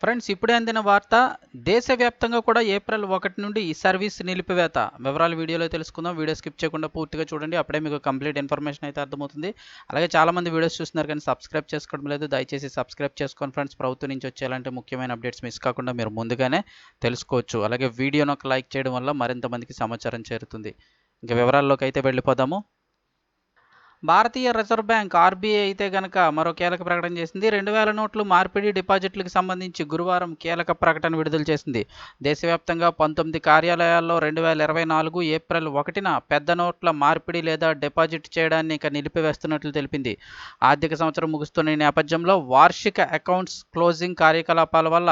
Friends ఇప్పుడే అందిన వార్త దేశవ్యాప్తంగా కూడా ఏప్రిల్ ఒకటి నుండి ఈ సర్వీస్ నిలిపివేత. వివరాలు వీడియోలో తెలుసుకుందాం. వీడియో స్కిప్ చేయకుండా పూర్తిగా చూడండి. అప్పుడే మీకు కంప్లీట్ ఇన్ఫర్మేషన్ అయితే అర్థమవుతుంది. అలాగే చాలామంది వీడియోస్ చూస్తున్నారు కానీ సబ్స్క్రైబ్ చేసుకోవడం లేదు. దయచేసి సబ్స్క్రైబ్ చేసుకోండి ఫ్రెండ్స్ ప్రభుత్వం నుంచి వచ్చేలాంటి ముఖ్యమైన అప్డేట్స్ మిస్ కాకుండా మీరు ముందుగానే తెలుసుకోవచ్చు. అలాగే వీడియోను ఒక లైక్ చేయడం వల్ల మరింత మందికి సమాచారం చేరుతుంది. ఇంకా వివరాల్లోకి అయితే వెళ్ళిపోదాము. భారతీయ రిజర్వ్ బ్యాంక్ ఆర్బీఐ అయితే గనక మరో కీలక ప్రకటన చేసింది. రెండు వేల నోట్లు మార్పిడి డిపాజిట్లకు సంబంధించి గురువారం కీలక ప్రకటన విడుదల చేసింది. దేశవ్యాప్తంగా పంతొమ్మిది కార్యాలయాల్లో రెండు వేల ఇరవై నాలుగు ఏప్రిల్ ఒకటిన పెద్ద నోట్ల మార్పిడి లేదా డిపాజిట్ చేయడాన్ని ఇక నిలిపివేస్తున్నట్లు తెలిపింది. ఆర్థిక సంవత్సరం ముగుస్తున్న నేపథ్యంలో వార్షిక అకౌంట్స్ క్లోజింగ్ కార్యకలాపాల వల్ల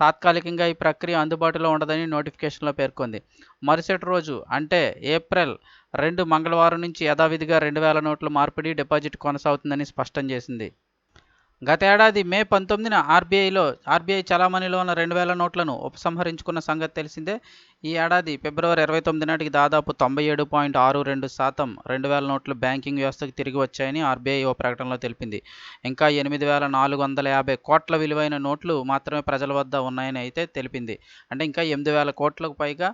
తాత్కాలికంగా ఈ ప్రక్రియ అందుబాటులో ఉండదని నోటిఫికేషన్లో పేర్కొంది. మరుసటి రోజు అంటే ఏప్రిల్ రెండు మంగళవారం నుంచి యథావిధిగా రెండు వేల నోట్ల మార్పిడి డిపాజిట్ కొనసాగుతుందని స్పష్టం చేసింది. గతేడాది మే పంతొమ్మిదిన ఆర్బీఐలో ఆర్బీఐ చలామణిలో ఉన్న రెండు వేల నోట్లను ఉపసంహరించుకున్న సంగతి తెలిసిందే. ఈ ఏడాది ఫిబ్రవరి ఇరవై తొమ్మిది నాటికి దాదాపు తొంభై ఏడు పాయింట్ ఆరు రెండు శాతం రెండు వేల నోట్లు బ్యాంకింగ్ వ్యవస్థకు తిరిగి వచ్చాయని ఆర్బీఐ ఓ ప్రకటనలో తెలిపింది. ఇంకా ఎనిమిది వేల నాలుగు వందల యాభై కోట్ల విలువైన నోట్లు మాత్రమే ప్రజల వద్ద ఉన్నాయని అయితే తెలిపింది. అంటే ఇంకా ఎనిమిది వేల కోట్లకు పైగా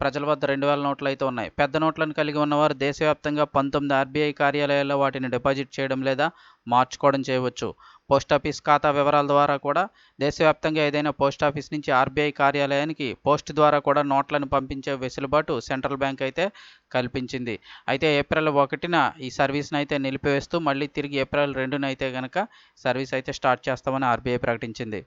ప్రజల వద్ద రెండు వేల నోట్లు అయితే ఉన్నాయి. పెద్ద నోట్లను కలిగి ఉన్నవారు దేశవ్యాప్తంగా పంతొమ్మిది ఆర్బీఐ కార్యాలయాల్లో వాటిని డిపాజిట్ చేయడం లేదా మార్చుకోవడం చేయవచ్చు. పోస్టాఫీస్ ఖాతా వివరాల ద్వారా కూడా దేశవ్యాప్తంగా ఏదైనా పోస్టాఫీస్ నుంచి ఆర్బీఐ కార్యాలయానికి పోస్ట్ ద్వారా కూడా నోట్లను పంపించే వెసులుబాటు సెంట్రల్ బ్యాంక్ అయితే కల్పించింది. అయితే ఏప్రిల్ ఒకటిన ఈ సర్వీస్ని అయితే నిలిపివేస్తూ మళ్ళీ తిరిగి ఏప్రిల్ రెండున అయితే కనుక సర్వీస్ అయితే స్టార్ట్ చేస్తామని ఆర్బీఐ ప్రకటించింది.